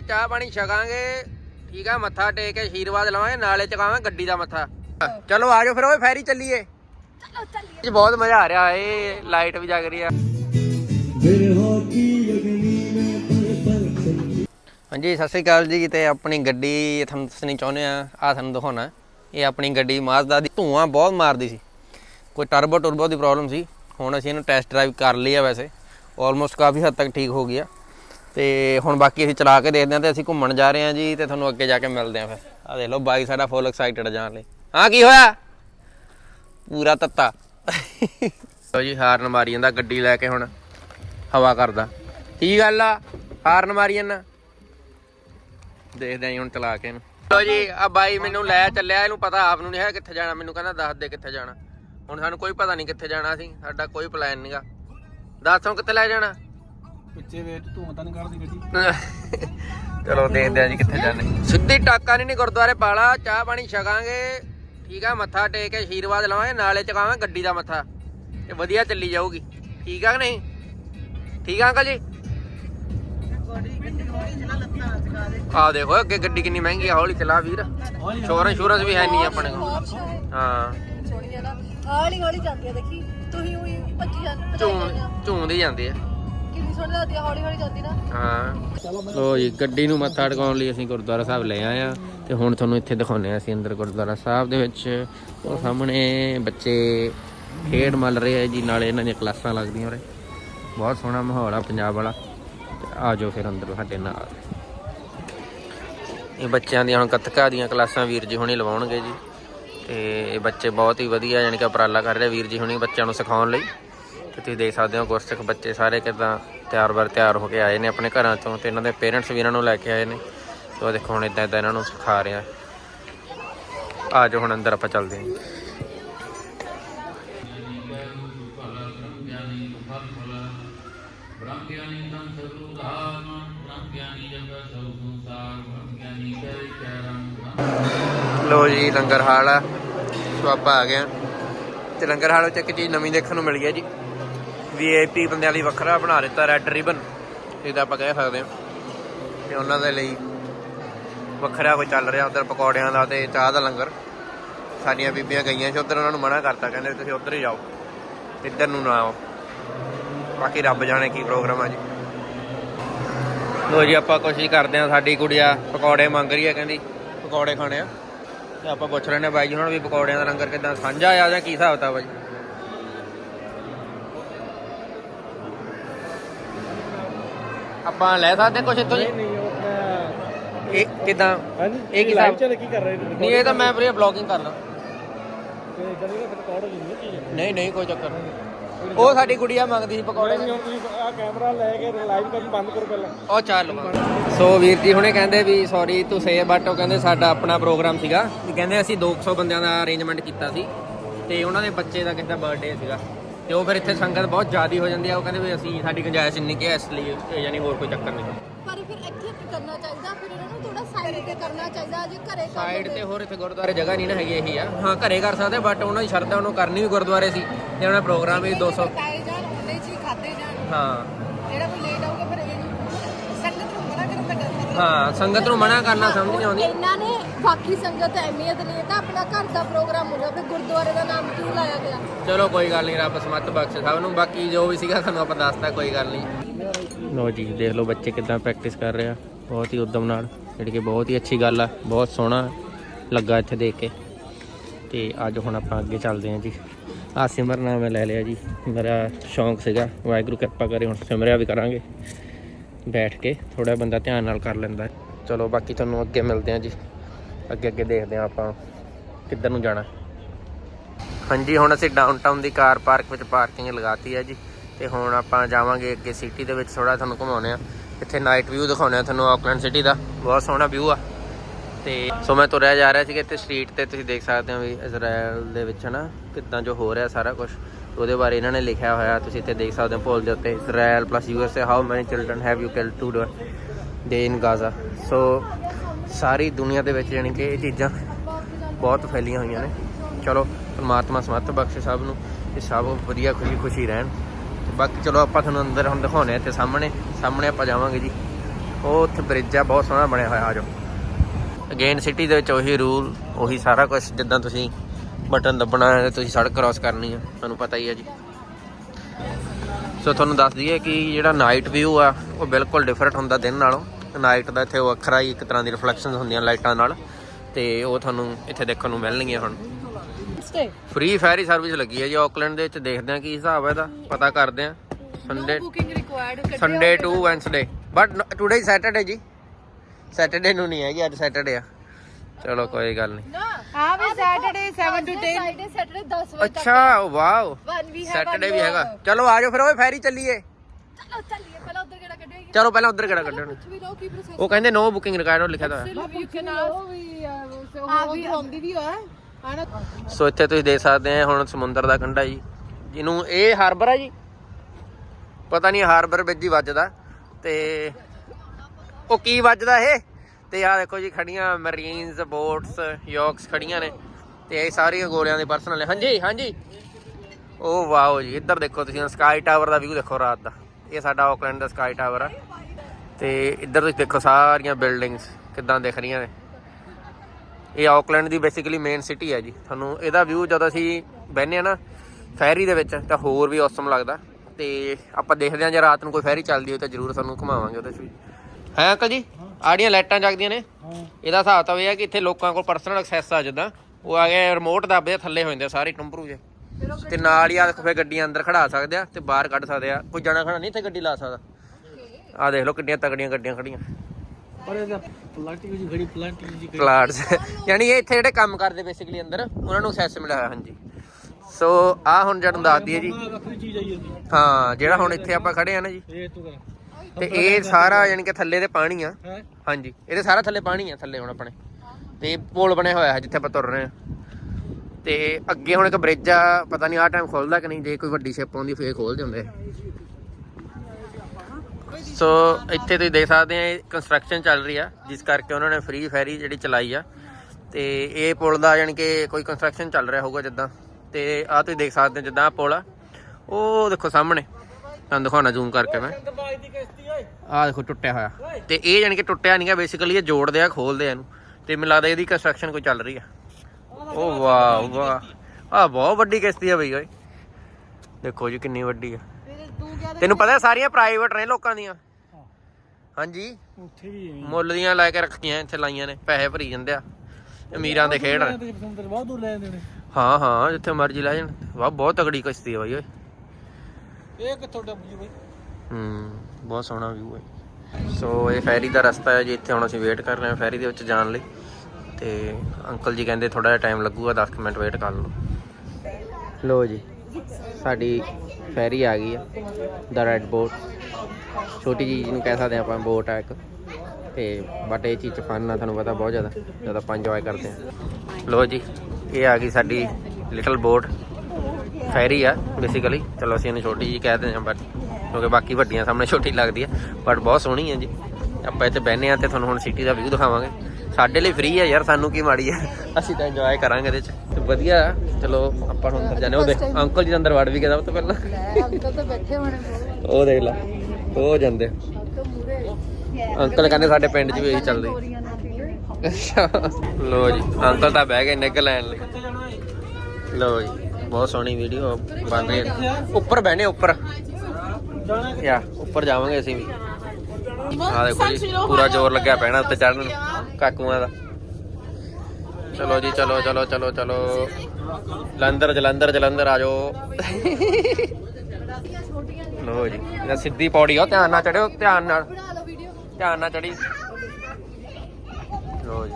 ਚਾਹ ਪਾਣੀ ਛਕਾਂਗੇ। ਠੀਕ ਆ ਮੱਥਾ ਟੇਕ ਕੇ ਆਸ਼ੀਰਵਾਦ ਲਵਾਂਗੇ ਨਾਲੇ ਚਕਾਵਾਂਗੇ ਗੱਡੀ ਦਾ ਮੱਥਾ। ਚਲੋ ਆ ਜਾਓ ਫਿਰ ਓਏ ਫੈਰੀ ਚੱਲੀਏ। ਚਲੋ ਚੱਲੀਏ। ਬਹੁਤ ਮਜ਼ਾ ਆ ਰਿਹਾ ਏ ਲਾਈਟ ਵੀ ਜਗ ਰਹੀ ਆ। ਹਾਂਜੀ ਸਤਿ ਸ਼੍ਰੀ ਅਕਾਲ ਜੀ ਤੇ ਆਪਣੀ ਗੱਡੀ ਤੁਹਾਨੂੰ ਦੱਸਣੀ ਚਾਹੁੰਦੇ ਆ ਆ ਤੁਹਾਨੂੰ ਦਿਖਾਉਣਾ। ਇਹ ਆਪਣੀ ਗੱਡੀ ਮਾਜ਼ਦਾ ਦੀ ਧੂਆਂ ਬਹੁਤ ਮਾਰਦੀ ਸੀ। ਕੋਈ ਟਰਬੋ ਟਰਬੋ ਦੀ ਪ੍ਰੋਬਲਮ ਸੀ। ਹੁਣ ਅਸੀਂ ਇਹਨੂੰ ਟੈਸਟ ਡਰਾਈਵ ਕਰ ਲਈ ਆ ਵੈਸੇ। ਆਲਮੋਸਟ ਕਾਫੀ ਹੱਦ ਤੱਕ ਠੀਕ ਹੋ ਗਈ ਆ। ਤੇ ਹੁਣ ਬਾਕੀ ਅਸੀਂ ਚਲਾ ਕੇ ਦੇਖਦੇ ਹਾਂ ਤੇ ਅਸੀਂ ਘੁੰਮਣ ਜਾ ਰਹੇ ਹਾਂ ਜੀ ਤੇ ਤੁਹਾਨੂੰ ਅੱਗੇ ਜਾ ਕੇ ਮਿਲਦੇ ਹਾਂ ਫਿਰ। ਆ ਦੇਖ ਲਓ ਬਾਈ ਸਾਡਾ ਫੁੱਲ ਐਕਸਾਈਟਡ ਜਾਣ ਲਈ। ਹਾਂ, ਕੀ ਹੋਇਆ? ਪੂਰਾ ਤੱਤਾ। ਲੋ ਜੀ, ਹਾਰਨ ਮਾਰੀ ਜਾਂਦਾ ਗੱਡੀ ਲੈ ਕੇ ਹੁਣ, ਹਵਾ ਕਰਦਾ। ਕੀ ਗੱਲ ਆ? ਹਾਰਨ ਮਾਰੀ ਜਾਂਦਾ। ਦੇਖਦੇ ਆਂ ਜੀ ਹੁਣ ਚਲਾ ਕੇ ਇਹਨੂੰ। ਲੋ ਜੀ ਆ ਬਾਈ ਮੈਨੂੰ ਲੈ ਚੱਲਿਆ, ਇਹਨੂੰ ਪਤਾ ਆਪ ਨੂੰ ਨਹੀਂ ਹੈ ਕਿੱਥੇ ਜਾਣਾ, ਮੈਨੂੰ ਕਹਿੰਦਾ ਦੱਸ ਦੇ ਕਿੱਥੇ ਜਾਣਾ। ਹੁਣ ਸਾਨੂੰ ਕੋਈ ਪਤਾ ਨਹੀਂ ਕਿੱਥੇ ਜਾਣਾ ਅਸੀਂ, ਸਾਡਾ ਕੋਈ ਪਲਾਨ ਨਹੀਂਗਾ ਦੱਸੋ ਕਿੱਥੇ ਲੈ ਜਾਣਾ? ਪਿੱਛੇ ਵੇਟ ਤੂੰ ਤਾਂ ਨਹੀਂ ਕਰਦੀ ਗੱਡੀ। ਚਲੋ ਦੇਖਦੇ ਆਂ ਜੀ ਕਿੱਥੇ ਜਾਣੇ। ਸਿੱਧੀ ਟਾਕਾ ਨਹੀਂ ਨੀ ਗੁਰਦੁਆਰੇ ਪਾਲਾ ਚਾਹ ਪਾਣੀ ਛਕਾਂਗੇ। ਠੀਕ ਆ ਮੱਥਾ ਟੇਕ ਕੇ ਆਸ਼ੀਰਵਾਦ ਲਵਾਂਗੇ ਨਾਲੇ ਚਕਾਵਾਂਗੇ ਗੱਡੀ ਦਾ ਮੱਥਾ। ਤੇ ਵਧੀਆ ਚੱਲੀ ਜਾਊਗੀ। ਠੀਕ ਆ ਕਿ ਨਹੀਂ? ਠੀਕ ਆ ਅੰਕਲ ਜੀ? ਆ ਦੇਖੋ ਅੱਗੇ ਗੱਡੀ ਕਿੰਨੀ ਮਹਿੰਗੀ ਆ ਹੌਲੀ ਚਲਾ ਵੀਰ। ਸ਼ੋਰ ਇੰਸ਼ੋਰੈਂਸ ਵੀ ਹੈ ਨਹੀਂ ਆਪਣੇ ਕੋਲ। ਹਾਂ। ਸੋਹਣੀ ਆ ਨਾ। ਹੌਲੀ ਹੌਲੀ ਜਾਂਦੀ ਆ ਦੇਖੀ। ਤੁਸੀਂ ਉਹੀ ਭੱਜੀ ਜਾਂਦੀ ਝੂਮ ਝੂਮਦੀ ਜਾਂਦੀ ਆ। ਕਿੰਨੀ ਲੱਗਦੀ ਹੌਲੀ ਹੌਲੀ ਜਾਂਦੀ ਨਾ। ਹਾਂ। ਲੋ ਜੀ, ਗੱਡੀ ਨੂੰ ਮੱਥਾ ਟਿਕਾਉਣ ਲਈ ਅਸੀਂ ਗੁਰਦੁਆਰਾ ਸਾਹਿਬ ਲੈ ਆਏ ਆ ਤੇ ਹੁਣ ਤੁਹਾਨੂੰ ਇੱਥੇ ਦਿਖਾਉਂਦੇ ਆ ਅਸੀਂ ਅੰਦਰ ਗੁਰਦੁਆਰਾ ਸਾਹਿਬ ਦੇ ਵਿੱਚ। ਉਹ ਸਾਹਮਣੇ ਬੱਚੇ ਖੇਡ ਮੱਲ ਰਹੇ ਆ ਜੀ, ਨਾਲੇ ਇਹਨਾਂ ਦੀਆਂ ਕਲਾਸਾਂ ਲੱਗਦੀਆਂ ਉਰੇ। ਬਹੁਤ ਸੋਹਣਾ ਮਾਹੌਲ ਆ ਪੰਜਾਬ ਵਾਲਾ। ਤੇ ਆ ਜਾਓ ਫਿਰ ਅੰਦਰ ਸਾਡੇ ਨਾਲ। ਇਹ ਬੱਚਿਆਂ ਦੀਆਂ ਹੁਣ ਕੱਤਕਾ ਦੀਆਂ ਕਲਾਸਾਂ ਵੀਰ ਜੀ ਹੁਣੀ ਲਵਾਉਣਗੇ ਜੀ। ਤੇ ਇਹ ਬੱਚੇ ਬਹੁਤ ਹੀ ਵਧੀਆ ਯਾਨੀ ਕਿ ਉਪਰਾਲਾ ਕਰ ਰਹੇ ਵੀਰ ਜੀ ਹੁਣੀ ਬੱਚਿਆਂ ਨੂੰ ਸਿਖਾਉਣ ਲਈ। ਤੇ ਤੁਸੀਂ ਦੇਖ ਸਕਦੇ ਹੋ ਗੁਰਸਿੱਖ ਬੱਚੇ ਸਾਰੇ ਕਿਦਾਂ ਤਿਆਰ ਬਰ ਤਿਆਰ ਹੋ ਕੇ ਆਏ ਨੇ ਆਪਣੇ ਘਰਾਂ ਤੋਂ ਤੇ ਇਹਨਾਂ ਦੇ ਪੇਰੈਂਟਸ ਵੀ ਇਹਨਾਂ ਨੂੰ ਲੈ ਕੇ ਆਏ ਨੇ। ਤੇ ਉਹ ਦੇਖੋ ਹੁਣ ਇਦਾਂ ਇਦਾਂ ਇਹਨਾਂ ਨੂੰ ਸਿਖਾ ਰਿਹਾ ਆ। ਜਾਓ ਹੁਣ ਅੰਦਰ ਆਪਾਂ ਚੱਲਦੇ ਹਾਂ। ਲੋ ਜੀ ਲੰਗਰ ਹਾਲ ਆ। ਸੋ ਆਪਾਂ ਆ ਗਏ ਤੇ ਲੰਗਰ ਹਾਲ ਵਿੱਚ ਇੱਕ ਚੀਜ਼ ਨਵੀਂ ਦੇਖਣ ਨੂੰ ਮਿਲ ਗਈ ਜੀ। ਵੀਆਈਪੀ ਬੰਦਿਆਂ ਲਈ ਵੱਖਰਾ ਬਣਾ ਦਿੱਤਾ ਰੈੱਡ ਰਿਬਨ ਇਹਦਾ ਆਪਾਂ ਕਹਿ ਸਕਦੇ ਹਾਂ ਤੇ ਉਹਨਾਂ ਦੇ ਲਈ ਵੱਖਰਾ ਕੋਈ ਚੱਲ ਰਿਹਾ ਉਧਰ ਪਕੌੜਿਆਂ ਦਾ ਤੇ ਚਾਹ ਦਾ ਲੰਗਰ। ਸਾਡੀਆਂ ਬੀਬੀਆਂ ਗਈਆਂ ਸੀ, ਉਧਰ ਉਹਨਾਂ ਨੂੰ ਮਨਾ ਕਰਤਾ, ਕਹਿੰਦੇ ਤੁਸੀਂ ਉਧਰ ਹੀ ਜਾਓ, ਇੱਧਰ ਨੂੰ ਨਾ ਆਓ। ਬਾਕੀ ਰੱਬ ਜਾਣੇ ਕੀ ਪ੍ਰੋਗਰਾਮ ਆ ਜੀ। ਲੋ ਜੀ, ਆਪਾਂ ਕੋਸ਼ਿਸ਼ ਕਰਦੇ ਆ ਸਾਡੀ ਕੁੜੀਆ ਪਕੌੜੇ ਮੰਗ ਰਹੀ ਹੈ, ਕਹਿੰਦੀ ਪਕੌੜੇ ਖਾਣੇ ਆ। ਤੇ ਆਪਾਂ ਪੁੱਛ ਲੈਣੇ ਬਾਈ ਜੀ ਹੁਣ ਵੀ ਪਕੌੜਿਆਂ ਦਾ ਲੰਗਰ ਕਿਦਾਂ, ਸਾਂਝਾ ਆ ਜਾਂ ਕੀ ਹਿਸਾਬ ਤਾ ਬਾਈ ਆਪਾਂ ਲੈ ਸਕਦੇ ਕੁਝ ਇੱਥੋਂ ਜੀ? ਨਹੀਂ ਉਹ ਇਹ ਕਿਦਾਂ? ਹਾਂਜੀ ਇਹ ਕੀ ਲਾਈਵ ਹਿਸਾਬ? ਚੱਲ ਕੀ ਕਰ ਰਹੇ ਨੇ? ਨਹੀਂ ਇਹ ਤਾਂ ਮੈਂ ਵੀਰੇ ਬਲੌਗਿੰਗ ਕਰਦਾ ਤੇ ਇਦਾਂ ਦੀ ਫਿਰ ਰਿਕਾਰਡ ਹੋ ਜਾਂਦੀ ਹੈ ਚੀਜ਼। ਨਹੀਂ ਨਹੀਂ ਕੋਈ ਚੱਕਰ ਨਹੀਂ। ਉਹ ਸਾਡੀ ਕੁੜੀਆ ਮੰਗਦੀ ਸੀ ਪਕੌੜੇ। ਨਹੀਂ ਤੁਸੀਂ ਆ ਕੈਮਰਾ ਲੈ ਕੇ ਲਾਈਵ ਕਰਨ ਬੰਦ ਕਰੋ ਪਹਿਲਾਂ। ਉਹ ਚੱਲ ਸੋ ਵੀਰ ਜੀ ਹੁਣੇ ਕਹਿੰਦੇ ਵੀ ਸੌਰੀ ਤੂੰ ਸੇ ਬਟ ਉਹ ਕਹਿੰਦੇ ਸਾਡਾ ਆਪਣਾ ਪ੍ਰੋਗਰਾਮ ਸੀਗਾ। ਕਹਿੰਦੇ ਅਸੀਂ 200 ਬੰਦਿਆਂ ਦਾ ਅਰੇਂਜਮੈਂਟ ਕੀਤਾ ਸੀ। ਤੇ ਉਹਨਾਂ ਦੇ ਬੱਚੇ ਦਾ ਦਾ ਬਰਥਡੇ ਸੀਗਾ? ਤੇ ਉਹ ਫਿਰ ਇੱਥੇ ਸੰਗਤ ਬਹੁਤ ਜ਼ਿਆਦੀ ਹੋ ਜਾਂਦੀ ਆ ਉਹ ਕਹਿੰਦੇ ਵੀ ਅਸੀਂ ਸਾਡੀ ਗੁੰਜਾਇਸ਼ ਇੰਨੀ ਕਿ ਹੈ, ਇਸ ਲਈ ਇਹ ਯਾਨੀ ਹੋਰ ਕੋਈ ਚੱਕਰ ਨਹੀਂ। ਪਰ ਫਿਰ ਇੱਥੇ ਕੀ ਕਰਨਾ ਚਾਹੀਦਾ? ਫਿਰ ਇਹਨਾਂ ਨੂੰ ਥੋੜਾ ਸਾਈਡ ਤੇ ਕਰਨਾ ਚਾਹੀਦਾ ਜੇ ਘਰੇ ਕਰ ਸਾਈਡ ਤੇ ਹੋਰ ਇੱਥੇ ਗੁਰਦੁਆਰੇ ਜਗ੍ਹਾ ਨਹੀਂ ਨਾ ਹੈਗੀ ਇਹੀ ਆ। ਹਾਂ ਘਰੇ ਕਰ ਸਕਦੇ ਬਟ ਉਹਨਾਂ ਦੀ ਸ਼ਰਧਾ ਉਹਨੂੰ ਕਰਨੀ ਵੀ ਗੁਰਦੁਆਰੇ ਸੀ ਤੇ ਉਹਨਾਂ ਦਾ ਪ੍ਰੋਗਰਾਮ ਵੀ 200 ਕਾਏ ਜਾਣ ਉਹਨੇ ਜੀ ਖਾਦੇ ਜਾਣ। ਹਾਂ। ਹਾਂ ਸੰਗਤ ਨੂੰ ਮਨਾ ਕਰਨਾ ਸਮਝ ਨਹੀਂ ਆਉਂਦੀ। ਇਹਨਾਂ ਨੇ ਬਾਕੀ ਸੰਗਤ ਅਹਿਮੀਅਤ ਨਹੀਂ ਤਾਂ ਆਪਣਾ ਘਰ ਦਾ ਪ੍ਰੋਗਰਾਮ ਹੋ ਗਿਆ ਫਿਰ ਗੁਰਦੁਆਰੇ ਦਾ ਨਾਮ ਕਿਉਂ ਲਾਇਆ ਗਿਆ? ਚਲੋ ਕੋਈ ਗੱਲ ਨਹੀਂ ਰੱਬ ਸਮਤ ਬਖਸ਼ੇ ਸਭ ਨੂੰ। ਬਾਕੀ ਜੋ ਵੀ ਸੀਗਾ ਤੁਹਾਨੂੰ ਆਪਾਂ ਦੱਸਤਾ ਕੋਈ ਗੱਲ ਨਹੀਂ। ਲੋ ਜੀ ਦੇਖ ਲਓ ਬੱਚੇ ਕਿਦਾਂ ਪ੍ਰੈਕਟਿਸ ਕਰ ਰਹੇ ਆ। ਬਹੁਤ ਹੀ ਉਦਮ ਨਾਲ ਜਿਹੜੀ ਕਿ ਬਹੁਤ ਹੀ ਅੱਛੀ ਗੱਲ ਆ ਬਹੁਤ ਸੋਹਣਾ ਲੱਗਾ ਇੱਥੇ ਦੇਖ ਕੇ। ਤੇ ਅੱਜ ਹੁਣ ਆਪਾਂ ਅੱਗੇ ਚੱਲਦੇ ਹਾਂ ਜੀ। ਆ ਸਿਮਰ ਨਾਮ ਮੈਂ ਲੈ ਲਿਆ ਜੀ। ਮੇਰਾ ਸ਼ੌਂਕ ਸੀਗਾ ਵਾਹਿਗੁਰੂ ਕਿਰਪਾ ਕਰੇ ਹੁਣ ਸਿਮਰਿਆ ਵੀ ਕਰਾਂਗੇ। ਬੈਠ ਕੇ ਥੋੜਾ ਬੰਦਾ ਧਿਆਨ ਨਾਲ ਕਰ ਲੈਂਦਾ। ਚਲੋ ਬਾਕੀ ਤੁਹਾਨੂੰ ਅੱਗੇ ਮਿਲਦੇ ਹਾਂ ਜੀ। ਅੱਗੇ ਅੱਗੇ ਦੇਖਦੇ ਹਾਂ ਆਪਾਂ ਕਿੱਧਰ ਨੂੰ ਜਾਣਾ। ਹਾਂਜੀ, ਹੁਣ ਅਸੀਂ ਡਾਊਨਟਾਊਨ ਦੀ ਕਾਰ ਪਾਰਕ ਵਿੱਚ ਪਾਰਕਿੰਗ ਲਗਾਤੀ ਹੈ ਜੀ। ਤੇ ਹੁਣ ਆਪਾਂ ਜਾਵਾਂਗੇ ਅੱਗੇ ਸਿਟੀ ਦੇ ਵਿੱਚ ਥੋੜਾ ਤੁਹਾਨੂੰ ਘੁਮਾਉਣੇ ਆ ਇੱਥੇ ਨਾਈਟ ਵਿਊ ਦਿਖਾਉਣੇ ਆ ਤੁਹਾਨੂੰ ਆਕਲੈਂਡ ਸਿਟੀ ਦਾ। ਬਹੁਤ ਸੋਹਣਾ ਵਿਊ ਆ। ਤੇ ਸੋ ਮੈਂ ਤੁਰਿਆ ਜਾ ਰਿਹਾ ਸੀਗਾ ਇੱਥੇ ਸਟਰੀਟ ਤੇ, ਤੁਸੀਂ ਦੇਖ ਸਕਦੇ ਹੋ ਵੀ ਇਜ਼ਰਾਈਲ ਦੇ ਵਿੱਚ ਹਨਾ, ਕਿੱਦਾਂ ਜੋ ਹੋ ਰਿਹਾ ਸਾਰਾ ਕੁਝ ਉਹਦੇ ਬਾਰੇ ਇਹਨਾਂ ਨੇ ਲਿਖਿਆ ਹੋਇਆ, ਤੁਸੀਂ ਇੱਥੇ ਦੇਖ ਸਕਦੇ ਹੋ ਪੋਲ ਦੇ ਉੱਤੇ Israel plus USA how many children have you killed today in Gaza so ਸਾਰੀ ਦੁਨੀਆ ਦੇ ਵਿੱਚ ਯਾਨੀ ਕਿ ਇਹ ਚੀਜ਼ਾਂ ਬਹੁਤ ਫੈਲੀਆਂ ਹੋਈਆਂ ਨੇ। ਚਲੋ, ਪਰਮਾਤਮਾ ਸਮਤ ਬਖਸ਼ੇ ਸਭ ਨੂੰ ਇਹ ਸਭ ਵਧੀਆ ਖੁਸ਼ੀ ਖੁਸ਼ੀ ਰਹਿਣ। ਤੇ ਬਾਕੀ ਚਲੋ ਆਪਾਂ ਤੁਹਾਨੂੰ ਅੰਦਰ ਹੁਣ ਦਿਖਾਉਣੇ ਇੱਥੇ ਸਾਹਮਣੇ ਸਾਹਮਣੇ ਆਪਾਂ ਜਾਵਾਂਗੇ ਜੀ। ਉਹ ਉੱਥੇ ਬ੍ਰਿਜ ਆ, ਬਹੁਤ ਸੋਹਣਾ ਬਣਿਆ ਹੋਇਆ ਆ ਜਾਓ। ਅਗੇਨ ਸਿਟੀ ਦੇ ਵਿੱਚ ਉਹੀ ਰੂਲ ਉਹੀ ਸਾਰਾ ਕੁਝ ਜਿੱਦਾਂ ਤੁਸੀਂ ਬਟਨ ਦੱਬਣਾ ਹੈ ਤੁਸੀਂ ਸੜਕ ਕ੍ਰਾਸ ਕਰਨੀ ਆ ਤੁਹਾਨੂੰ ਪਤਾ ਹੀ ਹੈ ਜੀ। ਸੋ ਤੁਹਾਨੂੰ ਦੱਸ ਦਈਏ ਕਿ ਜਿਹੜਾ ਨਾਈਟ ਵਿਊ ਆ ਉਹ ਬਿਲਕੁਲ ਡਿਫਰੈਂਟ ਹੁੰਦਾ ਦਿਨ ਨਾਲੋਂ। ਨਾਈਟ ਦਾ ਇੱਥੇ ਵੱਖਰਾ ਹੀ ਇੱਕ ਤਰ੍ਹਾਂ ਦੀ ਰਿਫਲੈਕਸ਼ਨਸ ਹੁੰਦੀਆਂ ਲਾਈਟਾਂ ਨਾਲ ਤੇ ਉਹ ਤੁਹਾਨੂੰ ਇੱਥੇ ਦੇਖਣ ਨੂੰ ਮਿਲਣਗੀਆਂ ਹੁਣ। ਫ੍ਰੀ ਫੈਰੀ ਸਰਵਿਸ ਲੱਗੀ ਹੈ ਜੀ ਆਕਲੈਂਡ ਦੇ ਵਿੱਚ ਦੇਖਦੇ ਆ ਕੀ ਹਿਸਾਬ ਹੈ ਇਹਦਾ ਪਤਾ ਕਰਦੇ ਆ Sunday Sunday to Wednesday but today Saturday ਜੀ। ਸੈਟਰਡੇ ਨੂੰ ਨਹੀਂ ਹੈਗੀ ਅੱਜ ਸੈਟਰਡੇ ਆ। ਚਲੋ ਕੋਈ ਗੱਲ ਨਹੀਂ। ਨਾ। ਹਾਂ ਵੀ ਸੈਟਰਡੇ 7 ਟੂ 10 ਫਰਾਈਡੇ ਸੈਟਰਡੇ 10 ਵਜੇ ਅੱਛਾ ਵਾਓ। ਵਨ ਵੀ ਹੈ ਸੈਟਰਡੇ ਵੀ ਹੈਗਾ। ਚਲੋ ਆ ਜਾਓ ਫਿਰ ਓਏ ਫੈਰੀ ਚੱਲੀਏ। ਚਲੋ ਚੱਲੀਏ। ਪਹਿਲਾਂ ਉਧਰ ਕਿਹੜਾ ਕੱਢਿਆ ਚਲੋ ਪਹਿਲਾਂ ਉਧਰ ਕਿਹੜਾ ਕੱਢਣ ਕੁਝ ਵੀ ਲੋ ਕੀ ਪ੍ਰੋਸੈਸ ਉਹ ਕਹਿੰਦੇ ਨੋ ਬੁਕਿੰਗ ਰਿਕਾਰਡ ਲਿਖਿਆ ਤਾਂ ਹੋਇਆ। ਯੂ ਕੈਨ ਉਹ ਵੀ ਆ ਵੀ ਹੁੰਦੀ ਵੀ ਹੋਇਆ ਹਨਾ? ਸੋ ਇੱਥੇ ਤੁਸੀਂ ਦੇਖ ਸਕਦੇ ਆ ਹੁਣ ਸਮੁੰਦਰ ਦਾ ਕੰਢਾ ਜੀ। ਜਿਹਨੂੰ ਇਹ ਹਾਰਬਰ ਆ ਜੀ। ਪਤਾ ਨਹੀਂ ਹਾਰਬਰ ਵਿੱਚ ਹੀ ਵੱਜਦਾ। ਤੇ ਉਹ ਕੀ ਵੱਜਦਾ ਇਹ? ਤੇ ਆ ਦੇਖੋ ਜੀ, ਖੜੀਆਂ ਮਰੀਨਸ ਬੋਟਸ ਯੋਕਸ ਖੜੀਆਂ ਨੇ। ਤੇ ਇਹ ਸਾਰੀਆਂ ਗੋਲਿਆਂ ਦੇ ਪਰਸਨਲ ਨੇ ਹਾਂਜੀ ਹਾਂਜੀ। ਉਹ ਵਾਓ ਜੀ, ਇੱਧਰ ਦੇਖੋ ਤੁਸੀਂ ਸਕਾਈ ਟਾਵਰ ਦਾ ਵਿਊ ਦੇਖੋ ਰਾਤ ਦਾ। ਇਹ ਸਾਡਾ ਆਕਲੈਂਡ ਦਾ ਸਕਾਈ ਟਾਵਰ ਆ। ਤੇ ਇੱਧਰ ਤੁਸੀਂ ਦੇਖੋ ਸਾਰੀਆਂ ਬਿਲਡਿੰਗਸ ਕਿੱਦਾਂ ਦਿਖ ਰਹੀਆਂ ਨੇ। ਇਹ ਆਕਲੈਂਡ ਦੀ ਬੇਸਿਕਲੀ ਮੇਨ ਸਿਟੀ ਹੈ ਜੀ। ਤੁਹਾਨੂੰ ਇਹਦਾ ਵਿਊ ਜਦੋਂ ਅਸੀਂ ਬਹਿੰਦੇ ਆ ਨਾ ਫੈਰੀ ਦੇ ਵਿੱਚ, ਤਾਂ ਹੋਰ ਵੀ ਔਸਮ ਲੱਗਦਾ। ਤੇ ਆਪਾਂ ਦੇਖਦੇ ਹਾਂ ਜੇ ਰਾਤ ਨੂੰ ਕੋਈ ਫੈਰੀ ਚੱਲਦੀ ਹੋਵੇ ਤਾਂ ਜ਼ਰੂਰ ਤੁਹਾਨੂੰ ਘੁਮਾਵਾਂਗੇ ਉਹਦੇ 'ਚ ਵੀ ਹੈ ਅੰਕਲ ਜੀ? ਆੜੀਆਂ ਲਾਈਟਾਂ ਜਗਦੀਆਂ ਨੇ। ਇਹਦਾ ਹਿਸਾਬ ਤਾਂ ਇਹ ਹੈ ਕਿ ਇੱਥੇ ਲੋਕਾਂ ਕੋਲ ਪਰਸਨਲ ਐਕਸੈਸ ਆ ਜਿੱਦਾਂ। ਉਹ ਆ ਗਏ ਰਿਮੋਟ ਦੱਬਦੇ ਥੱਲੇ ਹੋ ਜਾਂਦੇ ਸਾਰੇ ਟੰਬਰੂ ਜੇ। ਤੇ ਨਾਲ ਹੀ ਆ ਦੇਖੋ ਫੇ ਗੱਡੀਆਂ ਅੰਦਰ ਖੜਾ ਸਕਦੇ ਆ ਤੇ ਬਾਹਰ ਕੱਢ ਸਕਦੇ ਆ। ਕੋਈ ਜਣਾ ਖੜਾ ਨਹੀਂ ਇੱਥੇ ਗੱਡੀ ਲਾ ਸਕਦਾ। ਆ ਦੇਖ ਲਓ ਕਿੰਨੀਆਂ ਤਗੜੀਆਂ ਗੱਡੀਆਂ ਖੜੀਆਂ। ਪਰ ਇਹਦਾ ਪਲਾਸਟਿਕ ਦੀ ਘੜੀ ਪਲਾਸਟਿਕ ਦੀ ਘੜੀ ਪਲਾਟਸ। ਯਾਨੀ ਇਹ ਇੱਥੇ ਜਿਹੜੇ ਕੰਮ ਕਰਦੇ ਬੇਸਿਕਲੀ ਅੰਦਰ ਉਹਨਾਂ ਨੂੰ ਐਕਸੈਸ ਮਿਲਿਆ ਹੋਇਆ ਹਾਂਜੀ। ਸੋ ਆ ਹੁਣ ਜਦ ਦੱਸ ਦਈਏ ਜੀ। ਹਾਂ ਜਿਹੜਾ ਹੁਣ ਇੱਥੇ ਆਪਾਂ ਖੜੇ ਆ ਨਾ ਜੀ। ਇਹ ਤੂੰ ਕਰ। ਤੇ ਇਹ ਸਾਰਾ ਯਾਨੀ ਕਿ ਥੱਲੇ ਤੇ ਪਾਣੀ ਆ। ਹੈ? ਹਾਂਜੀ ਇਹਦੇ ਸਾਰਾ ਥੱਲੇ ਪਾਣੀ ਆ ਥੱਲੇ ਹੁਣ ਆਪਣੇ। ਤੇ ਪੁਲ ਬਣਿਆ ਹੋਇਆ ਹੈ ਜਿੱਥੇ ਆਪਾਂ ਤੁਰ ਰਹੇ ਆ ਤੇ ਅੱਗੇ ਹੁਣ ਇੱਕ ਬ੍ਰਿਜ ਆ ਪਤਾ ਨਹੀਂ ਆ ਟਾਈਮ ਖੁੱਲਦਾ ਕਿ ਨਹੀਂ ਜੇ ਕੋਈ ਵੱਡੀ ਸ਼ਿਪ ਆਉਂਦੀ ਫੇਰ ਖੋਲ ਦਿੰਦੇ। ਸੋ ਇੱਥੇ ਤੁਸੀਂ ਦੇਖ ਸਕਦੇ ਆ ਕੰਸਟਰਕਸ਼ਨ ਚੱਲ ਰਹੀ ਆ ਜਿਸ ਕਰਕੇ ਉਹਨਾਂ ਨੇ ਫ੍ਰੀ ਫੈਰੀ ਜਿਹੜੀ ਚਲਾਈ ਆ। ਤੇ ਇਹ ਪੁਲ ਦਾ ਯਾਨੀ ਕਿ ਕੋਈ ਕੰਸਟਰਕਸ਼ਨ ਚੱਲ ਰਿਹਾ ਹੋਊਗਾ ਜਿੱਦਾਂ। ਤੇ ਆ ਤੁਸੀਂ ਦੇਖ ਸਕਦੇ ਹੋ ਜਿੱਦਾਂ ਪੁਲ ਆ। ਉਹ ਦੇਖੋ ਸਾਹਮਣੇ ਤੁਹਾਨੂੰ ਦਿਖਾਉਣਾ ਜ਼ੂਮ ਕਰਕੇ ਮੈਂ। ਆਹ ਦੇਖੋ ਟੁੱਟਿਆ ਹੋਇਆ। ਤੇ ਇਹ ਯਾਨੀ ਕਿ ਟੁੱਟਿਆ ਨਹੀਂਗਾ ਬੇਸਿਕਲੀ ਇਹ ਜੋੜਦੇ ਆ ਖੋਲਦੇ ਆ ਇਹਨੂੰ। ਤੇ ਮੈਨੂੰ ਲੱਗਦਾ ਇਹਦੀ ਕੰਸਟਰਕਸ਼ਨ ਕੋਈ ਚੱਲ ਰਹੀ ਆ। ਓ ਵਾਹ ਵਾਹ। ਆ। ਬਹੁਤ ਵੱਡੀ ਕਿਸ਼ਤੀ ਆ ਬਈ ਓਏ। ਦੇਖੋ ਜੀ ਕਿੰਨੀ ਵੱਡੀ ਆ। ਤੈਨੂੰ ਪਤਾ ਸਾਰੀਆਂ ਪ੍ਰਾਈਵੇਟ ਨੇ ਲੋਕਾਂ ਦੀਆਂ? ਹਾਂਜੀ? ਉੱਥੇ ਵੀ ਮੁੱਲ ਦੀਆਂ ਲੈ ਕੇ ਰੱਖੀਆਂ ਇੱਥੇ ਲਾਈਆਂ ਨੇ ਪੈਸੇ ਭਰੀ ਜਾਂਦੇ ਆ। ਅਮੀਰਾਂ ਦੇ ਖੇਡ ਨੇ। ਤੇ ਪਸੰਦਰ ਬਹੁਤ ਦੂਰ ਲੈ ਜਾਂਦੇ ਨੇ ਹਾਂ ਹਾਂ ਜਿੱਥੇ ਮਰਜ਼ੀ ਲੈ ਜਾਣ। ਵਾਹ ਬਹੁਤ ਤਗੜੀ ਕਿਸ਼ਤੀ ਆ ਬਈ ਓਏ। ਇਹ ਕਿੱਥੋਂ ਡੱਬ ਜੂ ਬਈ? ਹੂੰ। ਬਹੁਤ ਸੋਹਣਾ ਵਿਊ ਹੈ ਸੋ ਇਹ ਫੈਰੀ ਦਾ ਰਸਤਾ ਹੈ ਜੀ, ਇੱਥੇ ਹੁਣ ਅਸੀਂ ਵੇਟ ਕਰ ਰਹੇ ਹਾਂ ਫੈਰੀ ਦੇ ਵਿੱਚ ਜਾਣ ਲਈ। ਤੇ ਅੰਕਲ ਜੀ ਕਹਿੰਦੇ ਥੋੜਾ ਜਿਹਾ ਟਾਈਮ ਲੱਗੂਗਾ 10 ਕੁ ਮਿੰਟ ਵੇਟ ਕਰ ਲਓ। ਲੋ ਜੀ, ਸਾਡੀ ਫੈਰੀ ਆ ਗਈ ਆ ਦਾ ਰੈਡ ਬੋਟ ਛੋਟੀ ਜੀ ਜਿਹਨੂੰ ਕਹਿ ਸਕਦੇ ਹਾਂ ਆਪਾਂ ਬੋਟ ਆ ਇੱਕ। ਤੇ ਬਟ ਇਹ ਚੀਜ਼ ਚ ਫਨ ਆ, ਤੁਹਾਨੂੰ ਪਤਾ ਬਹੁਤ ਜ਼ਿਆਦਾ, ਜਦੋਂ ਆਪਾਂ ਇੰਜੋਏ ਕਰਦੇ ਹਾਂ। ਲੋ ਜੀ, ਇਹ ਆ ਗਈ ਸਾਡੀ ਲਿਟਲ ਬੋਟ ਫੈਰੀ ਆ ਬੇਸਿਕਲੀ ਚਲੋ, ਅਸੀਂ ਇਹਨੂੰ ਛੋਟੀ ਜੀ ਕਹਿ ਦਿੰਦੇ ਹਾਂ ਬਟ ਕਿਉਂਕਿ ਬਾਕੀ ਵੱਡੀਆਂ ਸਾਹਮਣੇ ਛੋਟੀ ਲੱਗਦੀ ਆ ਬਟ ਬਹੁਤ ਸੋਹਣੀ ਹੈ ਜੀ। ਆਪਾਂ ਇੱਥੇ ਬਹਿਨੇ ਆ ਤੇ ਤੁਹਾਨੂੰ ਹੁਣ ਸਿਟੀ ਦਾ ਵਿਊ ਦਿਖਾਵਾਂਗੇ। ਸਾਡੇ ਲਈ ਫ੍ਰੀ ਹੈ ਯਾਰ ਸਾਨੂੰ ਕੀ ਮਾੜੀ ਹੈ ਅਸੀਂ ਤਾਂ ਇੰਜੋਏ ਕਰਾਂਗੇ ਇਹਦੇ ਚ। ਤੇ ਵਧੀਆ ਆ। ਚਲੋ ਆਪਾਂ ਹੁਣ ਅੰਦਰ ਜਾਣੇ ਉਹ ਦੇਖ ਅੰਕਲ ਜੀ ਅੰਦਰ ਵੜ ਵੀ ਗਏ ਸਭ ਤੋਂ ਪਹਿਲਾਂ। ਅੰਕਲ ਤਾਂ ਬੈਠੇ ਹੋਣੇ ਬਹੁਤ ਉਹ ਦੇਖ ਲਾ ਉਹ ਜਾਂਦੇ। ਅੰਕਲ ਕਹਿੰਦੇ ਸਾਡੇ ਪਿੰਡ 'ਚ ਵੀ ਇਹੀ ਚੱਲਦੀ। ਲੋ ਜੀ ਅੰਕਲ ਤਾਂ ਬਹਿ ਗਏ ਨਿੱਘ ਲੈਣ ਲਈ। ਲੋ ਜੀ ਬਹੁਤ ਸੋਹਣੀ ਵੀਡੀਓ ਬਣ ਰਹੀ ਹੈ ਉੱਪਰ ਬਹਿਨੇ ਉੱਪਰ। ਯਾ, ਉੱਪਰ ਜਾਵਾਂਗੇ ਅਸੀਂ ਵੀ। ਆ ਦੇਖੋ ਜੀ, ਪੂਰਾ ਜ਼ੋਰ ਲੱਗਿਆ ਪੈਣਾ ਉੱਤੇ ਚੜਨ ਨੂੰ, ਕਾਕੂਆਂ ਦਾ। ਚਲੋ ਜੀ, ਚਲੋ ਚਲੋ ਚਲੋ ਚਲੋ। ਜਲੰਧਰ ਜਲੰਧਰ ਜਲੰਧਰ ਆ ਜਾਓ। ਲੋ ਜੀ ਇਹ ਸਿੱਧੀ ਪੌੜੀ ਆ ਧਿਆਨ ਨਾਲ ਚੜਿਓ ਧਿਆਨ ਨਾਲ। ਧਿਆਨ ਨਾਲ ਚੜੀ ਲੋ ਜੀ।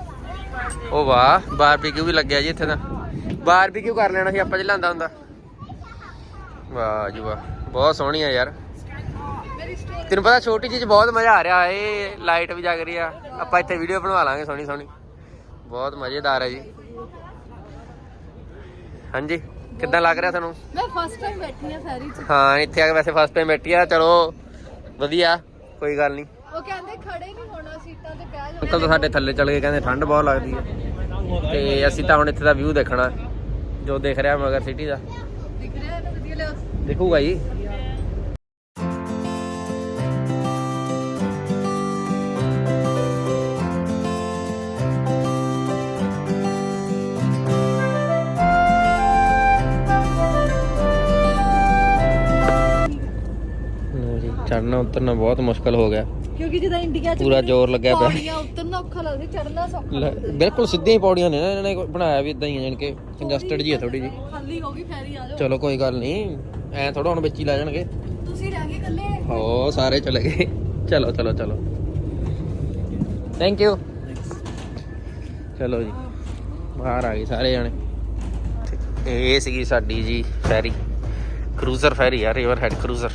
ਉਹ ਵਾਹ, ਬਾਰਬੀਕਿਊ ਵੀ ਲੱਗਿਆ ਜੀ ਇੱਥੇ ਤਾਂ। ਬਾਰਬੀਕਿਊ ਕਰ ਲੈਣਾ ਸੀ ਆਪਾਂ ਚ ਲਿਆਂਦਾ ਹੁੰਦਾ। ਵਾਹ ਜੀ ਵਾਹ, ਬਹੁਤ ਸੋਹਣੀ ਆ ਯਾਰ। ਤੈਨੂੰ ਪਤਾ ਛੋਟੀ ਚੀਜ਼ ਬਹੁਤ ਮਜ਼ਾ ਆ ਰਿਹਾ ਏ ਲਾਈਟ ਵੀ ਜਗ ਰਹੀ ਆ। ਆਪਾਂ ਇੱਥੇ ਵੀਡੀਓ ਬਣਵਾ ਲਾਂਗੇ ਸੋਹਣੀ ਸੋਹਣੀ। ਬਹੁਤ ਮਜ਼ੇਦਾਰ ਹੈ ਜੀ। ਹਾਂਜੀ ਕਿੱਦਾਂ ਲੱਗ ਰਿਹਾ ਤੁਹਾਨੂੰ? ਮੈਂ ਫਸਟ ਟਾਈਮ ਬੈਠੀ ਆ ਫੈਰੀ 'ਚ। ਹਾਂ ਇੱਥੇ ਆ ਕੇ ਵੈਸੇ ਫਸਟ ਟਾਈਮ ਬੈਠੀ ਆ ਚਲੋ ਵਧੀਆ ਕੋਈ ਗੱਲ ਨਹੀਂ। ਉਹ ਕਹਿੰਦੇ ਖੜੇ ਨਹੀਂ ਹੋਣਾ ਸੀਟਾਂ ਤੇ ਬਹਿ ਜਾਓ। ਅੰਕਲ ਤਾਂ ਸਾਡੇ ਥੱਲੇ ਚਲ ਗਏ ਕਹਿੰਦੇ ਠੰਡ ਬਹੁਤ ਲੱਗਦੀ ਹੈ ਤੇ ਅਸੀਂ ਤਾਂ ਹੁਣ ਇੱਥੇ ਦਾ ਵਿਊ ਦੇਖਣਾ ਜੋ ਦਿਖ ਰਿਹਾ ਮਗਰ ਸਿਟੀ ਦਾ। ਦਿਖ ਰਿਹਾ ਹੈ ਨਾ ਵਧੀਆ ਲਿਆ ਦਿਖੂਗਾ ਜੀ। ਚੜਨਾ ਉਤਰਨਾ ਬਹੁਤ ਮੁਸ਼ਕਲ ਹੋ ਗਿਆ। ਕਿਉਂਕਿ ਜਦੋਂ ਇੰਡੀਆ ਚ ਪੂਰਾ ਜ਼ੋਰ ਲੱਗਿਆ ਪਿਆ। ਪੌੜੀਆਂ ਉਤਰਨਾ ਔਖਾ ਲੱਗਦਾ ਚੜਨਾ ਸੌਖਾ ਬਿਲਕੁਲ ਸਿੱਧੀਆਂ ਹੀ ਪੌੜੀਆਂ ਨੇ ਨਾ ਇਹਨਾਂ ਨੇ ਬਣਾਇਆ ਵੀ ਇਦਾਂ ਹੀ ਜਾਣੀ ਕਿ ਕੰਜਸਟਡ ਜੀ ਆ ਥੋੜੀ ਜੀ ਖਾਲੀ ਹੋ ਗਈ ਫੈਰੀ ਆ ਜਾਓ। ਚਲੋ ਕੋਈ ਗੱਲ ਨਹੀਂ ਐ ਥੋੜਾ ਹੁਣ ਵਿੱਚ ਹੀ ਲੈ ਜਾਣਗੇ। ਤੁਸੀਂ ਰਹਿ ਗਏ ਇਕੱਲੇ? ਹੋ ਸਾਰੇ ਚਲੇ ਗਏ। ਚਲੋ ਚਲੋ ਚਲੋ। ਥੈਂਕ ਯੂ ਚਲੋ ਜੀ ਬਾਹਰ ਆ ਗਏ ਸਾਰੇ ਜਾਣੇ। ਇਹ ਸੀਗੀ ਸਾਡੀ ਜੀ ਫੈਰੀ। ਕਰੂਜ਼ਰ ਫੈਰੀ ਆ river head cruiser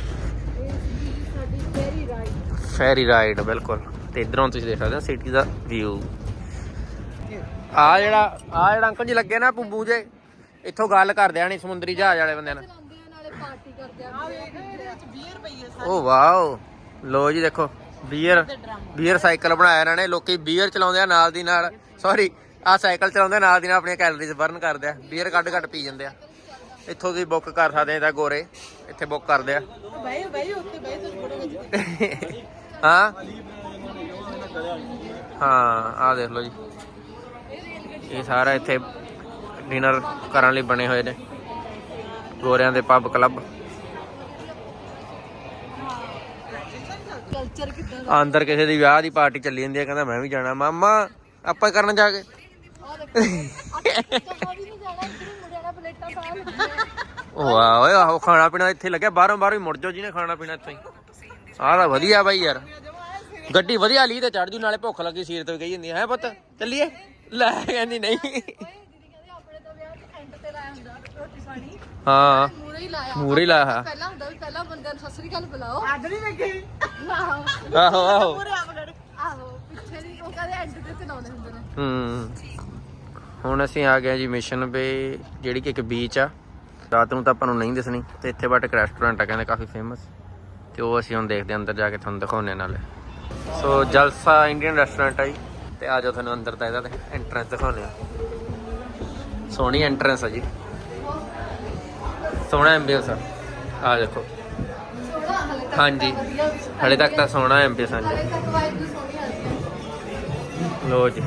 ferry ride ਬਿਲਕੁਲ। ਤੇ ਇਧਰੋਂ ਤੁਸੀਂ ਦੇਖ ਸਕਦੇ ਹੋ ਸਿਟੀ ਦਾ ਵਿਊ ਆ ਜਿਹੜਾ ਆ ਜਿਹੜਾ ਅੰਕਲ ਜੀ ਲੱਗੇ ਨਾ ਪੁੰਬੂ ਜੇ ਇੱਥੋਂ ਗੱਲ ਕਰਦੇ ਆ ਨਹੀਂ ਸਮੁੰਦਰੀ ਜਹਾਜ਼ ਵਾਲੇ ਬੰਦਿਆਂ ਨਾਲ। ਓ ਵਾਓ। ਲੋ ਜੀ ਦੇਖੋ ਬੀਅਰ ਬੀਅਰ ਸਾਈਕਲ ਬਣਾਇਆ ਇਹਨਾਂ ਨੇ। ਲੋਕੀ ਬੀਅਰ ਚਲਾਉਂਦੇ ਆ ਨਾਲ ਦੀ ਨਾਲ। ਸੌਰੀ ਆ ਸਾਈਕਲ ਚਲਾਉਂਦੇ ਨਾਲ ਦੀ ਨਾਲ ਆਪਣੀਆਂ ਕੈਲਰੀਜ਼ ਬਰਨ ਕਰਦੇ ਆ। ਬੀਅਰ ਕੱਢ ਕੱਢ ਪੀ ਜਾਂਦੇ ਆ। ਇੱਥੋਂ ਦੀ ਬੁੱਕ ਕਰ ਸਕਦੇ ਆ ਤਾਂ ਗੋਰੇ। ਇੱਥੇ ਬੁੱਕ ਕਰਦੇ ਆ। ਬਈ ਬਈ ਉੱਤੇ ਬਈ ਤੁਸੀਂ ਫੋਟੋ ਖਿੱਚ। ਹਾਂ? ਹਾਂ ਆ ਦੇਖ ਲਓ ਜੀ। ਇਹ ਸਾਰਾ ਇੱਥੇ ਡਿਨਰ ਕਰਨ ਲਈ ਬਣੇ ਹੋਏ ਨੇ। ਗੋਰਿਆਂ ਦੇ ਪੱਬ ਕਲੱਬ ਕਲਚਰ ਕਿੱਦਾਂ ਅੰਦਰ ਕਿਸੇ ਦੀ ਵਿਆਹ ਦੀ ਪਾਰਟੀ ਚੱਲੀ ਜਾਂਦੀ ਹੈ ਕਹਿੰਦਾ ਮੈਂ ਵੀ ਜਾਣਾ। ਮਾਮਾ ਆਪਾਂ ਕਰਨ ਜਾ ਕੇ। ਨਾ। ਵਾਹ ਓਏ ਆਹੋ ਖਾਣਾ ਪੀਣਾ ਇੱਥੇ ਲੱਗਿਆ। ਬਾਹਰੋਂ ਬਾਹਰੋਂ ਹੀ ਮੁੜ ਜਾਓ ਜਿਹਨੇ ਖਾਣਾ ਪੀਣਾ ਇੱਥੇ ਹੀ। ਆਹ ਤਾਂ ਵਧੀਆ ਬਾਈ ਯਾਰ। ਗੱਡੀ ਵਧੀਆ ਲਈ ਤੇ ਚੜ ਜੂ ਨਾਲੇ ਭੁੱਖ ਲੱਗੀ ਸੀਰ ਤੋਂ ਕਹੀ ਜਾਂਦੀ ਹੈ ਪੁੱਤ ਚੱਲੀਏ? ਲੈ ਕਹਿੰਦੀ ਨਹੀਂ। ਓਏ ਦੀਦੀ ਕਹਿੰਦੇ ਆਪਣੇ ਤਾਂ ਵਿਆਹ ਤੇ ਐਂਡ ਤੇ ਲਾਇਆ ਹੁੰਦਾ ਰੋਟੀ ਪਾਣੀ। ਹਾਂ। ਮੂਰੇ ਹੀ ਲਾਇਆ। ਮੂਰੇ ਹੀ ਲਾਇਆ। ਪਹਿਲਾਂ ਹੁੰਦਾ ਵੀ ਪਹਿਲਾਂ ਬੰਦਿਆਂ ਨੂੰ ਸਤਿ ਸ੍ਰੀ ਅਕਾਲ ਬੁਲਾਓ। ਅੱਡ ਨਹੀਂ ਲੱਗੀ ਆਹੋ। ਆਹੋ ਆਹੋ। ਪੂਰੇ ਆਪ ਲੜ ਆਹੋ ਪਿੱਛੇ ਦੀ ਉਹ ਕਹਿੰਦੇ ਐਂਡ ਤੇ ਚਲਾਉਂਦੇ ਹੁੰਦੇ ਨੇ। ਹੂੰ। ਹੁਣ ਅਸੀਂ ਆ ਗਏ ਜੀ ਮਿਸ਼ਨ ਬੇ ਜਿਹੜੀ ਕਿ ਇੱਕ ਬੀਚ ਆ। ਰਾਤ ਨੂੰ ਤਾਂ ਆਪਾਂ ਨੂੰ ਨਹੀਂ ਦਿਸਣੀ ਤੇ ਇੱਥੇ ਬਟ ਇੱਕ ਰੈਸਟੋਰੈਂਟ ਆ ਕਹਿੰਦੇ ਕਾਫੀ ਫੇਮਸ ਤੇ ਉਹ ਅਸੀਂ ਹੁਣ ਦੇਖਦੇ ਹਾਂ ਅੰਦਰ ਜਾ ਕੇ ਤੁਹਾਨੂੰ ਦਿਖਾਉਣੇ ਨਾਲੇ। ਸੋ ਜਲਸਾ ਇੰਡੀਅਨ ਰੈਸਟੋਰੈਂਟ ਆ ਜੀ। ਤੇ ਆ ਜਾਓ ਤੁਹਾਨੂੰ ਅੰਦਰ ਦਾ ਇਹਦਾ ਐਂਟਰੈਂਸ ਦਿਖਾਉਣੇ ਆ ਸੋਹਣੀ ਐਂਟਰੈਂਸ ਆ ਜੀ। ਸੋਹਣਾ ਐਂਬੀਅੰਸ ਆ। ਆ ਦੇਖੋ। ਹਾਂਜੀ। ਵਧੀਆ ਹਲੇ ਤੱਕ ਤਾਂ ਸੋਹਣਾ ਐਂਬੀਅੰਸ ਆ ਜੀ। ਲੋ ਜੀ।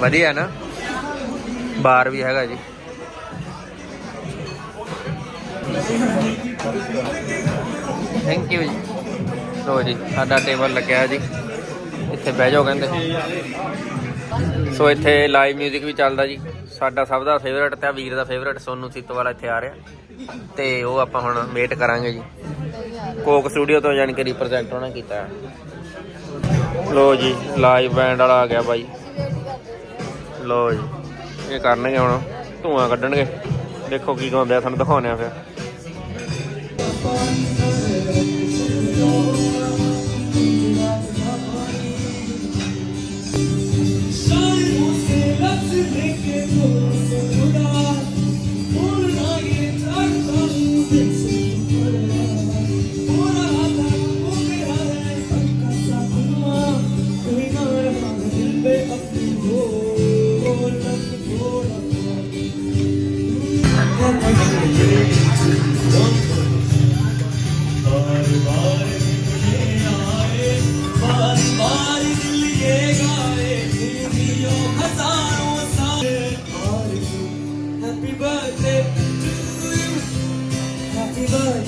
ਵਧੀਆ ਨਾ? ਬਾਰ ਵੀ ਹੈਗਾ ਜੀ। ਥੈਂਕ ਯੂ ਜੀ। ਲੋ ਜੀ, ਸਾਡਾ ਟੇਬਲ ਲੱਗਿਆ ਜੀ। ਇੱਥੇ ਬਹਿ ਜਾਓ ਕਹਿੰਦੇ। ਸੋ ਇੱਥੇ ਲਾਈਵ 뮤직 ਵੀ ਚੱਲਦਾ ਜੀ। ਸਾਡਾ ਸਭ ਦਾ ਫੇਵਰੇਟ ਤੇ ਵੀਰ ਦਾ ਫੇਵਰੇਟ ਸੋਨੂ ਸੀਤੋ ਵਾਲਾ ਇੱਥੇ ਆ ਰਿਹਾ। ਤੇ ਉਹ ਆਪਾਂ ਹੁਣ ਵੇਟ ਕਰਾਂਗੇ ਜੀ। ਕੋਕ ਸਟੂਡੀਓ ਤੋਂ ਜਾਣੀ ਕਿ ਰਿਪਰੈਜ਼ੈਂਟ ਉਹਨਾਂ ਕੀਤਾ ਲੋ ਜੀ ਲਾਈਵ ਬੈਂਡ ਵਾਲਾ ਆ ਗਿਆ ਬਾਈ। ਲੋ ਜੀ, ਇਹ ਕਰਨਗੇ ਹੁਣ। ਧੂਆਂ ਕੱਢਣਗੇ। ਦੇਖੋ ਕੀ ਗਾਉਂਦੇ ਆ, ਸਾਨੂੰ ਦਿਖਾਉਂਦੇ ਆ ਫਿਰ। fun.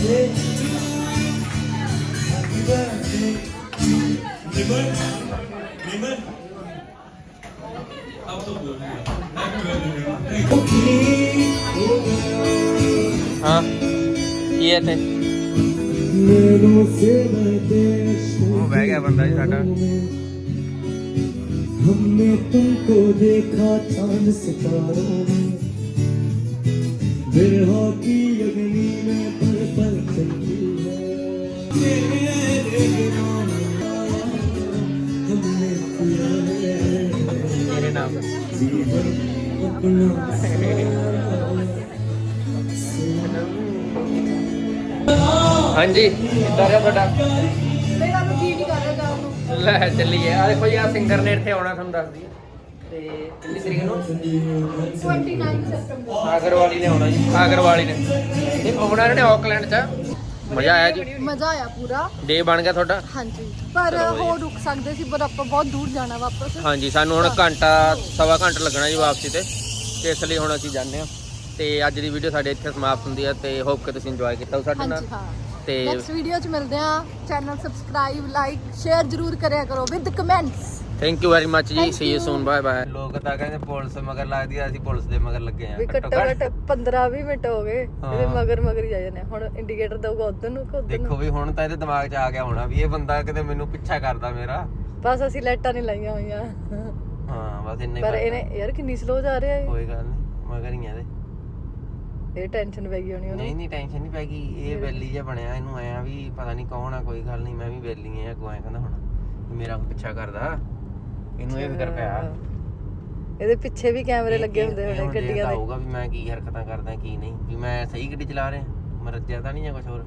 birthday to you. Happy birthday to you. Nimar, Nimar. अब तो बोल दिया. Happy birthday. Okay, oh girl. हाँ, ये थे. वो बह गया बंदा जी साडा हमने तुमको देखा चाँद सितारों में बिरहा की अग्नि में ਹਾਂਜੀ। ਕਿੱਦਾਂ ਰਿਹਾ ਤੁਹਾਡਾ? ਮੇਰਾ ਤਾਂ ਜੀ ਨਹੀਂ ਕਰ ਰਿਹਾ ਜਾਣ ਨੂੰ ਲੈ ਚੱਲੀਏ। ਆ ਦੇਖੋ ਜੀ ਆ ਸਿੰਗਰ ਨੇ ਇੱਥੇ ਆਉਣਾ ਤੁਹਾਨੂੰ ਦੱਸਦੀ ਤੇ ਕਿੰਨੀ ਤਰੀਕ ਨੂੰ? 29 ਸੈਪਟੈਂਬਰ ਸਾਗਰ ਵਾਲੀ ਨੇ ਆਉਣਾ ਜੀ। ਸਾਗਰ ਵਾਲੀ ਨੇ। ਇਹ ਆਉਣਾ ਇਹਨੇ ਆਕਲੈਂਡ ਚ। ਮਜ਼ਾ ਆਇਆ ਜੀ? ਮਜ਼ਾ ਆਇਆ ਪੂਰਾ। ਡੇ ਬਣ ਗਿਆ ਤੁਹਾਡਾ? ਹਾਂਜੀ। ਪਰ ਹੋਰ ਰੁਕ ਸਕਦੇ ਸੀ ਪਰ ਆਪਾਂ ਬਹੁਤ ਦੂਰ ਜਾਣਾ ਵਾਪਸ। ਹਾਂਜੀ ਸਾਨੂੰ ਹੁਣ ਘੰਟਾ ਸਵਾ ਘੰਟਾ ਲੱਗਣਾ ਜੀ ਵਾਪਸੀ ਤੇ। ਤੇ ਇਸ ਲਈ ਹੁਣ ਅਸੀਂ ਜਾਂਦੇ ਹਾਂ। ਤੇ ਅੱਜ ਦੀ ਵੀਡੀਓ ਸਾਡੇ ਇੱਥੇ ਸਮਾਪਤ ਹੁੰਦੀ ਹੈ ਤੇ ਹੋਪ ਕਿ ਤੁਸੀਂ ਇੰਜੋਏ ਕੀਤਾ ਹੋ ਸਾਡੇ ਨਾਲ। ਹਾਂਜੀ ਹਾਂ। ਤੇ ਨੈਕਸਟ ਵੀਡੀਓ 'ਚ ਮਿਲਦੇ ਆ ਚੈਨਲ ਸਬਸਕ੍ਰਾਈਬ ਲਾਈਕ ਸ਼ੇਅਰ ਜਰੂਰ ਕਰਿਆ ਕਰੋ with comments thank you very much ਜੀ see you. Soon bye bye ਲੋਕ ਤਾਂ ਕਹਿੰਦੇ ਪੁਲਿਸ ਮਗਰ ਲੱਗਦੀ ਆ ਅਸੀਂ ਪੁਲਿਸ ਦੇ ਮਗਰ ਲੱਗੇ ਆ। ਵੀ ਘੱਟੋ ਘੱਟ 15 20 ਮਿੰਟ ਹੋ ਗਏ ਇਹਦੇ ਮਗਰ ਮਗਰ ਹੀ ਜਾ ਜਾਂਦੇ ਆ। ਹੁਣ ਇੰਡੀਕੇਟਰ ਦਊਗਾ ਉਧਰ ਨੂੰ ਕਿ ਉਧਰ ਦੇਖੋ ਵੀ ਹੁਣ ਤਾਂ ਇਹਦੇ ਦਿਮਾਗ 'ਚ ਆ ਗਿਆ ਹੋਣਾ ਵੀ ਇਹ ਬੰਦਾ ਕਿਤੇ ਮੈਨੂੰ ਪਿੱਛਾ ਕਰਦਾ ਮੇਰਾ। ਬਸ ਅਸੀਂ ਲਾਈਟਾਂ ਨਹੀਂ ਲਾਈਆਂ ਹੋਈਆਂ। ਹਾਂ ਬਸ ਇੰਨੇ ਪਰ ਇਹਨੇ ਯਾਰ ਕਿੰਨੀ ਸਲੋ ਜਾ ਰਿਹਾ ਕੋਈ ਗੱਲ ਨਹੀਂ ਮਗਰ ਹੀ ਆ ਇਹਦੇ। ਇਹ ਇਹ ਟੈਨਸ਼ਨ ਪੈ ਗਈ ਹੋਣੀ ਉਹਨੂੰ। ਨਹੀਂ ਨਹੀਂ ਟੈਨਸ਼ਨ ਨਹੀਂ ਪੈ ਗਈ। ਇਹ ਬੈਲੀ ਜਿਹਾ ਬਣਿਆ ਇਹਨੂੰ ਆਇਆ ਵੀ ਪਤਾ ਨਹੀਂ ਕੌਣ ਆ ਕੋਈ ਗੱਲ ਨਹੀਂ ਮੈਂ ਵੀ ਬੈਲੀ ਆ ਅੱਗੋਂ ਐ ਕਹਿੰਦਾ ਹੁਣ ਮੇਰਾ ਪਿੱਛਾ ਕਰਦਾ। ਇਹਨੂੰ ਇਹ ਫਿਕਰ ਪਿਆ। ਇਹਦੇ ਪਿੱਛੇ ਵੀ ਕੈਮਰੇ ਲੱਗੇ ਹੁੰਦੇ ਹੋਣੇ ਗੱਡੀਆਂ ਦੇ। ਹੋਊਗਾ ਵੀ ਮੈਂ ਕੀ ਹਰਕਤਾਂ ਕਰਦਾ ਕੀ ਨਹੀਂ ਵੀ ਮੈਂ ਸਹੀ ਗੱਡੀ ਚਲਾ ਰਿਹਾ ਮੈਂ ਰੱਜਿਆ ਤਾਂ ਨਹੀਂ ਜਾਂ ਕੁਝ ਹੋਰ।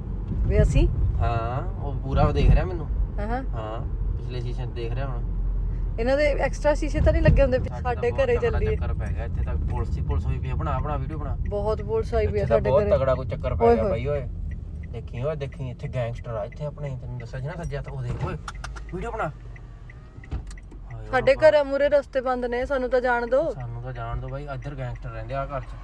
ਵੀ ਅਸੀਂ? ਹਾਂ ਉਹ ਪੂਰਾ ਦੇਖ ਰਿਹਾ ਮੈਨੂੰ। ਹਾਂ ਹਾਂ। ਪਿਛਲੇ ਸ਼ੀਸ਼ੇ ਦੇਖ ਰਿਹਾ ਹੁਣ। ਇਹਨਾਂ ਦੇ ਐਕਸਟਰਾ ਸ਼ੀਸ਼ੇ ਤਾਂ ਨਹੀਂ ਲੱਗੇ ਹੁੰਦੇ? ਸਾਡੇ ਤਾਂ ਘਰੇ ਬਹੁਤ ਤਕੜਾ ਚੱਲੀਏ। ਚੱਕਰ ਪੈ ਗਿਆ ਇੱਥੇ ਤੱਕ ਪੁਲਿਸ ਹੀ ਪੁਲਿਸ ਹੋਈ ਪਈ ਬਣਾ ਬਣਾ ਵੀਡੀਓ ਬਣਾ। ਬਹੁਤ ਪੁਲਿਸ ਆਈ ਇੱਥੇ ਤਾਂ ਸਾਡੇ ਬਹੁਤ ਘਰੇ। ਤਗੜਾ ਕੋਈ ਚੱਕਰ ਪੈ ਗਿਆ। ਬਾਈ ਓਏ। ਦੇਖੀ ਓਏ ਦੇਖੀ ਇੱਥੇ ਗੈਂਗਸਟਰ ਆ ਇੱਥੇ ਆਪਣੇ ਤੈਨੂੰ ਦੱਸਿਆ ਸੀ ਨਾ ਸੱਜਿਆ ਤਾਂ ਉਹ ਦੇਖ ਓਏ। ਵੀਡੀਓ ਬਣਾ। ਸਾਡੇ ਰੱਬਾ, ਘਰ ਮੂਰੇ ਰਸਤੇ ਬੰਦ ਨੇ ਸਾਨੂੰ ਤਾਂ ਜਾਣ ਦਿਓ ਸਾਨੂੰ ਤਾਂ ਜਾਣ ਦੋ ਬਾਈ ਇੱਧਰ ਗੈਂਗਸਟਰ ਰਹਿੰਦੇ ਆ ਘਰ 'ਚ।